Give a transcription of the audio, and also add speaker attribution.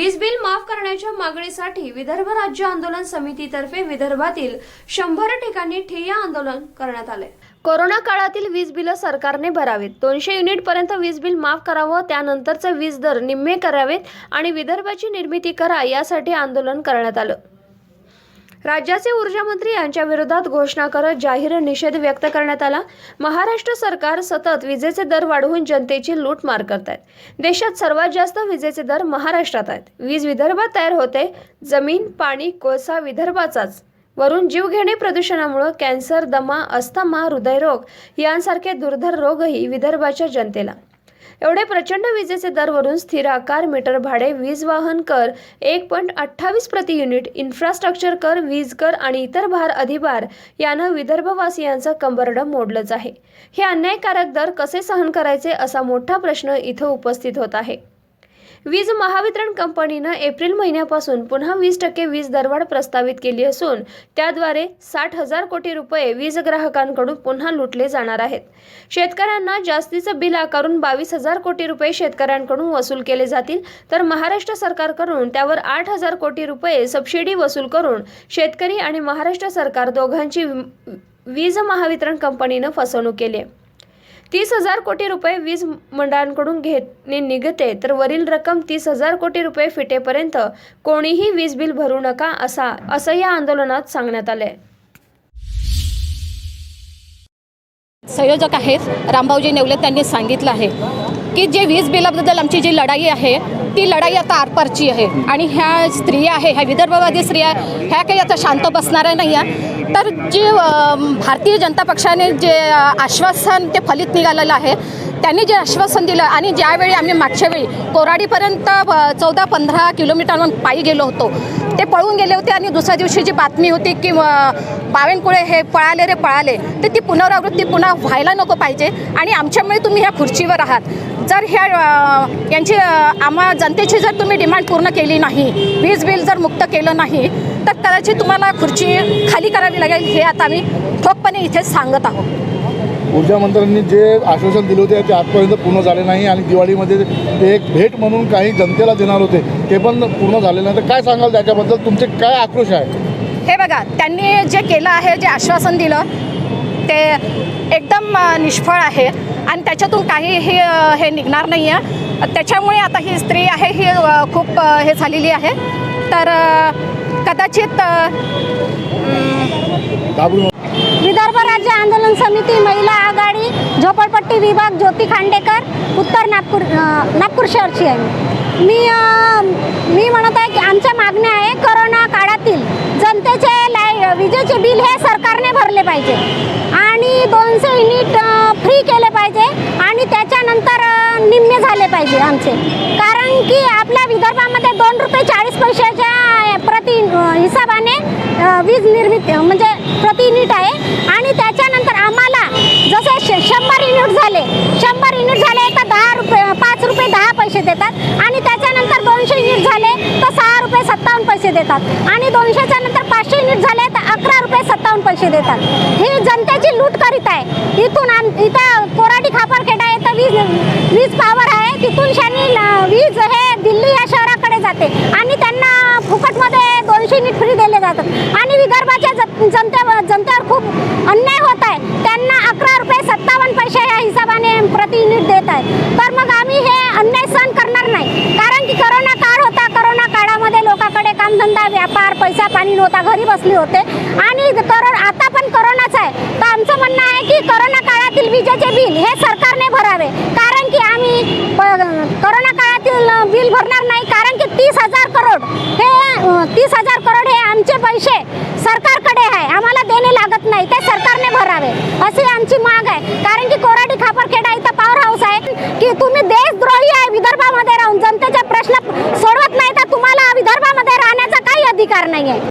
Speaker 1: वीज बिल माफ करण्याच्या मागणीसाठी विदर्भ राज्य आंदोलन समितीतर्फे विदर्भातील शंभर ठिकाणी ठिय्या आंदोलन करण्यात आले. कोरोना काळातील वीज बिल सरकारने भरावीत. दोनशे युनिट पर्यंत वीज बिल माफ करावं त्यानंतरचे वीज दर निम्मे करावेत आणि विदर्भाची निर्मिती करा यासाठी आंदोलन करण्यात आलं. राज्याचे ऊर्जा मंत्री यांच्या विरोधात घोषणा करत जाहीर निषेध व्यक्त करण्यात आला. महाराष्ट्र सरकार सतत विजेचे दर वाढवून जनतेची लूटमार करत आहेत देशात सर्वात जास्त विजेचे दर महाराष्ट्रात आहेत. वीज विदर्भात तयार होते. जमीन पाणी कोळसा विदर्भाचाच. वरून जीवघेणे प्रदूषणामुळे कॅन्सर दमा अस्थमा हृदयरोग यांसारखे दुर्धर रोगही विदर्भाच्या जनतेला. एवढे प्रचंड विजेचे दरवरून स्थिर आकार मीटर भाडे वीज वाहन कर एक पॉईंट अठ्ठावीस प्रति युनिट इन्फ्रास्ट्रक्चर कर वीज कर आणि इतर भार अधिभार यानं विदर्भवासियांचं कंबरडं मोडलंच आहे. हे अन्यायकारक दर कसे सहन करायचे असा मोठा प्रश्न इथं उपस्थित होत आहे. वीज महावितरण कंपनीनं एप्रिल महिन्यापासून पुन्हा वीस टक्के वीज दरवाढ प्रस्तावित केली असून त्याद्वारे साठ हजार कोटी रुपये वीज ग्राहकांकडून पुन्हा लुटले जाणार आहेत. शेतकऱ्यांना जास्तीचं बिल आकारून बावीस हजार कोटी रुपये शेतकऱ्यांकडून वसूल केले जातील तर महाराष्ट्र सरकारकडून त्यावर आठ हजार कोटी रुपये सबसिडी वसूल करून शेतकरी आणि महाराष्ट्र सरकार दोघांची वीज महावितरण कंपनीनं फसवणूक केली आहे. तीस हजार कोटी रुपये वीज मंडळांकडून घेणे निघते तर वरील रक्कम तीस हजार कोटी रुपये फिटेपर्यंत कोणीही वीज बिल भरू नका असा असं या आंदोलनात सांगण्यात आलंय.
Speaker 2: संयोजक आहेत. रामभाऊजी नेवले त्यांनी सांगितलं आहे की जे वीज बिलाबद्दल आमची जी लढाई आहे ती लढाई आता आरपारची आहे. आणि ह्या स्त्रिया आहे ह्या विदर्भवादी स्त्रिया ह्या काही आता शांत बसणाऱ्या नाही आहे तर जे भारतीय जनता पक्षाने जे आश्वासन ते फलित निघालेलं आहे त्यांनी जे आश्वासन दिलं आणि ज्यावेळी आम्ही मागच्या वेळी कोराडीपर्यंत चौदा पंधरा किलोमीटरवर पायी गेलो होतो ते पळून गेले होते आणि दुसऱ्या दिवशी जी बातमी होती की बावनकुळे हे पळाले रे पळाले तर ती पुनरावृत्ती पुन्हा व्हायला नको पाहिजे आणि आमच्यामुळे तुम्ही ह्या खुर्चीवर आहात. जर ह्या यांची आम्हा जनतेची जर तुम्ही डिमांड पूर्ण केली नाही वीज बिल जर मुक्त केलं नाही तर कदाचित तुम्हाला खुर्ची खाली करावी लागेल हे आता आम्ही ठोकपणे इथे सांगत आहोत.
Speaker 3: ऊर्जा मंत्र्यांनी जे आश्वासन दिले होते ते आजपर्यंत पूर्ण झाले नाही. आणि दिवाळीमध्ये ते एक भेट म्हणून काही जनतेला देणार होते ते पण पूर्ण झाले नाही. तर काय सांगाल त्याच्याबद्दल? तुमचे काय आक्रोश आहे?
Speaker 2: हे बघा त्यांनी जे केलं आहे जे आश्वासन दिलं ते एकदम निष्फळ आहे. आणि त्याच्यातून काहीही हे निघणार नाही आहे त्याच्यामुळे आता ही स्त्री आहे ही खूप हे झालेली आहे. तर कदाचित.
Speaker 4: विदर्भ राज्य आंदोलन समिती महिला आघाडी झोपडपट्टी विभाग ज्योती खांडेकर उत्तर नागपूर नागपूर शहरची आहे मी. मी म्हणत आहे की आमच्या मागण्या आहे करोना काळातील जनतेचे लाय विजेचे बिल हे सरकारने भरले पाहिजे आणि दोनशे युनिट फ्री केले पाहिजे आणि त्याच्यानंतर निम्मे झाले पाहिजे आमचे कारण की आपल्या विदर्भामध्ये वीज निर्मिती म्हणजे प्रति युनिट आहे. आणि त्याच्यानंतर आम्हाला जसे श- शंभर युनिट झाले शंभर युनिट झाले तर दहा रुपये पाच रुपये दहा पैसे देतात. आणि त्याच्यानंतर दोनशे युनिट झाले तर सहा रुपये सत्तावन्न पैसे देतात. आणि दोनशेच्या नंतर पाचशे युनिट झाले तर अकरा रुपये सत्तावन्न पैसे देतात. ही जनतेची लूट करीत आहे. इथून आम इथं कोराडी खापरखेडा येतं वीज वीज पॉवर आहे. तिथून शानी वीज हे दिल्ली या शहराकडे जाते. आणि त्यांना फुकट दोनशे युनिट फ्री दिले जातात. आणि विदर्भाच्या ज- जनते जनतेवर खूप अन्याय होत आहे. त्यांना अकरा रुपये सत्तावन्न पैसे या हिशोबाने प्रति युनिट देत आहे तर मग आम्ही हे अन्याय सहन करणार नाही. कारण की करोना काळ होता. करोना काळामध्ये लोकांकडे कामधंदा व्यापार पैसा पाणी नव्हता. घरी बसले होते. आणि करो आता पण करोनाच आहे. तर आमचं म्हणणं आहे की करोना काळातील विजेचे बिल हे सरकारने भरावे. कारण की आम्ही करोना काळातील बिल भरणार नाही. तीस हजार करोड हे आमचे पैसे सरकारकडे आहे. आम्हाला देणे लागत नाही. ते सरकारने भरावे. अशी आमची माग आहे. कारण की कोराडी खापरखेडा इथं पॉवर हाऊस आहे. की तुम्ही देशद्रोही आहे विदर्भामध्ये राहून. जनतेचा प्रश्न सोडवत नाही तर तुम्हाला विदर्भामध्ये राहण्याचा काही अधिकार नाही आहे